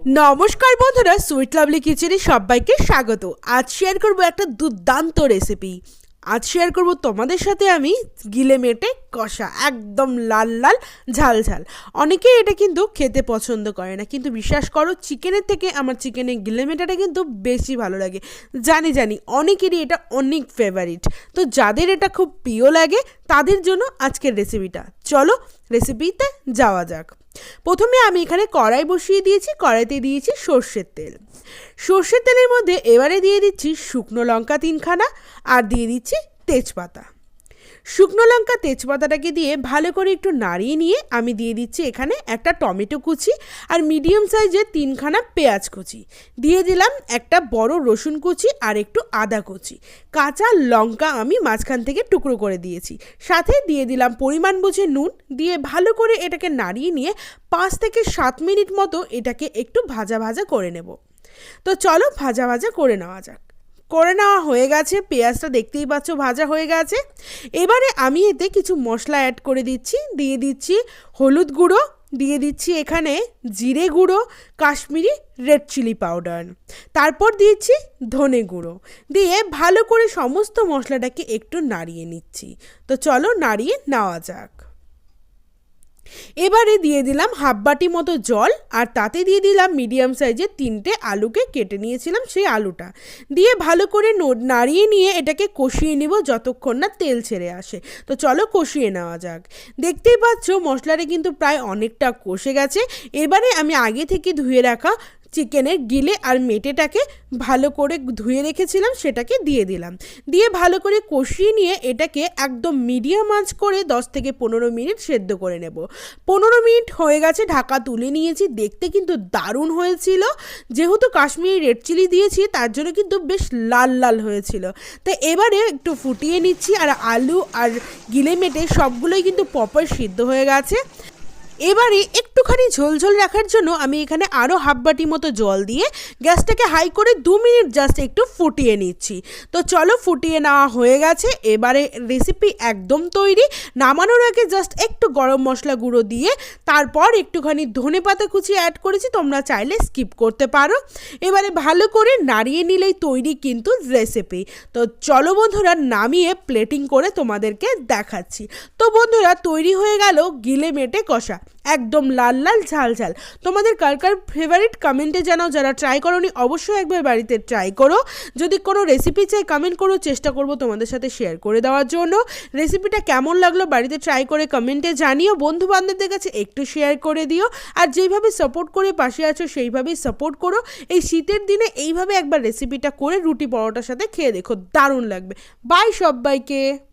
নমস্কার বন্ধুরা, sweet lovely কিচেনে সবাইকে স্বাগত। আজ শেয়ার করব একটা দুর্দান্ত রেসিপি আজ শেয়ার করব তোমাদের সাথে আমি গিলে মেটে কষা, একদম লাল লাল, ঝাল ঝাল। অনেকেই এটা কিন্তু খেতে পছন্দ করে না, কিন্তু বিশ্বাস করো, চিকেনের থেকে আমার চিকেনের গিলে মেটাটা কিন্তু বেশি ভালো লাগে। জানি জানি, অনেকেরই এটা অনেক ফেভারিট তো যাদের এটা খুব প্রিয় লাগে, তাদের জন্য আজকের রেসিপিটা চলো রেসিপিতে যাওয়া যাক। প্রথমে আমি এখানে কড়াই বসিয়ে দিয়েছি, কড়াইতে দিয়েছি সর্ষের তেল। সর্ষের তেলের মধ্যে এবারে দিয়ে দিচ্ছি শুকনো লঙ্কা তিনখানা আর দিয়ে দিচ্ছি তেজপাতা। শুকনো লঙ্কা, তেজপাতাটাকে দিয়ে ভালো করে একটু নাড়িয়ে নিয়ে আমি দিয়ে দিচ্ছি এখানে একটা টমেটো কুচি আর মিডিয়াম সাইজের তিনখানা পেঁয়াজ কুচি। দিয়ে দিলাম একটা বড় রসুন কুচি আর একটু আদা কুচি। কাঁচা লঙ্কা আমি মাঝখান থেকে টুকরো করে দিয়েছি। সাথে দিয়ে দিলাম পরিমাণ বুঝে নুন। দিয়ে ভালো করে এটাকে নাড়িয়ে নিয়ে পাঁচ থেকে সাত মিনিট মতো এটাকে একটু ভাজা ভাজা করে নেব। তো চলো ভাজা ভাজা করে নেওয়া যাক। করে নেওয়া হয়ে গেছে, পেঁয়াজটা দেখতেই পাচ্ছ ভাজা হয়ে গেছে। এবারে আমি এতে কিছু মশলা অ্যাড করে দিচ্ছি, দিয়ে দিচ্ছি হলুদ গুঁড়ো, দিয়ে দিচ্ছি এখানে জিরে গুঁড়ো, কাশ্মীরি রেড চিলি পাউডার তারপর দিয়েছি ধনে গুঁড়ো। দিয়ে ভালো করে সমস্ত মশলাটাকে একটু নাড়িয়ে নিচ্ছি। তো চলো নাড়িয়ে নেওয়া যাক। এবারে দিয়ে দিলাম হাফ বাটি মতো জল আর তাতে দিয়ে দিলাম মিডিয়াম সাইজের তিনটে আলুকে কেটে নিয়েছিলাম সেই আলুটা। দিয়ে ভালো করে নাড়িয়ে নিয়ে এটাকে কষিয়ে নিব যতক্ষণ না তেল ছেড়ে আসে। তো চলো কষিয়ে নেওয়া যাক। দেখতেই পাচ্ছ মশলাটা কিন্তু প্রায় অনেকটা কষে গেছে। এবারে আমি আগে থেকে ধুয়ে রাখা চিকেনের গিলে আর মেটেটাকে ভালো করে ধুয়ে রেখেছিলাম, সেটাকে দিয়ে দিলাম। দিয়ে ভালো করে কষিয়ে নিয়ে এটাকে একদম মিডিয়াম আঁচ করে দশ থেকে পনেরো মিনিট সেদ্ধ করে নেব। পনেরো মিনিট হয়ে গেছে, ঢাকা তুলে নিয়েছি, দেখতে কিন্তু দারুণ হয়েছিল। যেহেতু কাশ্মীরি রেড চিলি দিয়েছি, তার জন্য কিন্তু বেশ লাল লাল হয়েছিল। তাই এবারে একটু ফুটিয়ে নিচ্ছি, আর আলু আর গিলে মেটে সবগুলোই কিন্তু পপার সিদ্ধ হয়ে গেছে। এবারে একটুখানি ঝোলঝোল রাখার জন্য আমি এখানে আরও হাফ বাটি মতো জল দিয়ে গ্যাসটাকে হাই করে দু মিনিট জাস্ট একটু ফুটিয়ে নিচ্ছি। তো চলো ফুটিয়ে নেওয়া হয়ে গেছে। এবারে রেসিপি একদম তৈরি। নামানোর আগে জাস্ট একটু গরম মশলা গুঁড়ো দিয়ে তারপর একটুখানি ধনে পাতা কুচি অ্যাড করেছি। তোমরা চাইলে স্কিপ করতে পারো। এবারে ভালো করে নাড়িয়ে নিলেই তৈরি কিন্তু রেসিপি তো চলো বন্ধুরা নামিয়ে প্লেটিং করে তোমাদেরকে দেখাচ্ছি। তো বন্ধুরা তৈরি হয়ে গেল গিলে মেটে কষা। একদম লাল লাল ঝাল ঝাল। তোমাদের কার কার ফেভারিট কমেন্টে জানাও, যারা ট্রাই করোনি, অবশ্যই একবার বাড়িতে ট্রাই করো। যদি কোনো রেসিপি চাই কমেন্ট করো, চেষ্টা করব তোমাদের সাথে শেয়ার করে দেওয়ার জন্য। রেসিপিটা কেমন লাগল বাড়িতে ট্রাই করে কমেন্টে জানিও। বন্ধু বান্ধবদের কাছে একটু শেয়ার করে দিও। আর যেইভাবে সাপোর্ট করে পাশে আছো, সেইভাবেই সাপোর্ট করো। এই শীতের দিনে এইভাবে একবার রেসিপিটা করে রুটি পরোটার সাথে খেয়ে দেখো, দারুণ লাগবে। বাই সবাইকে।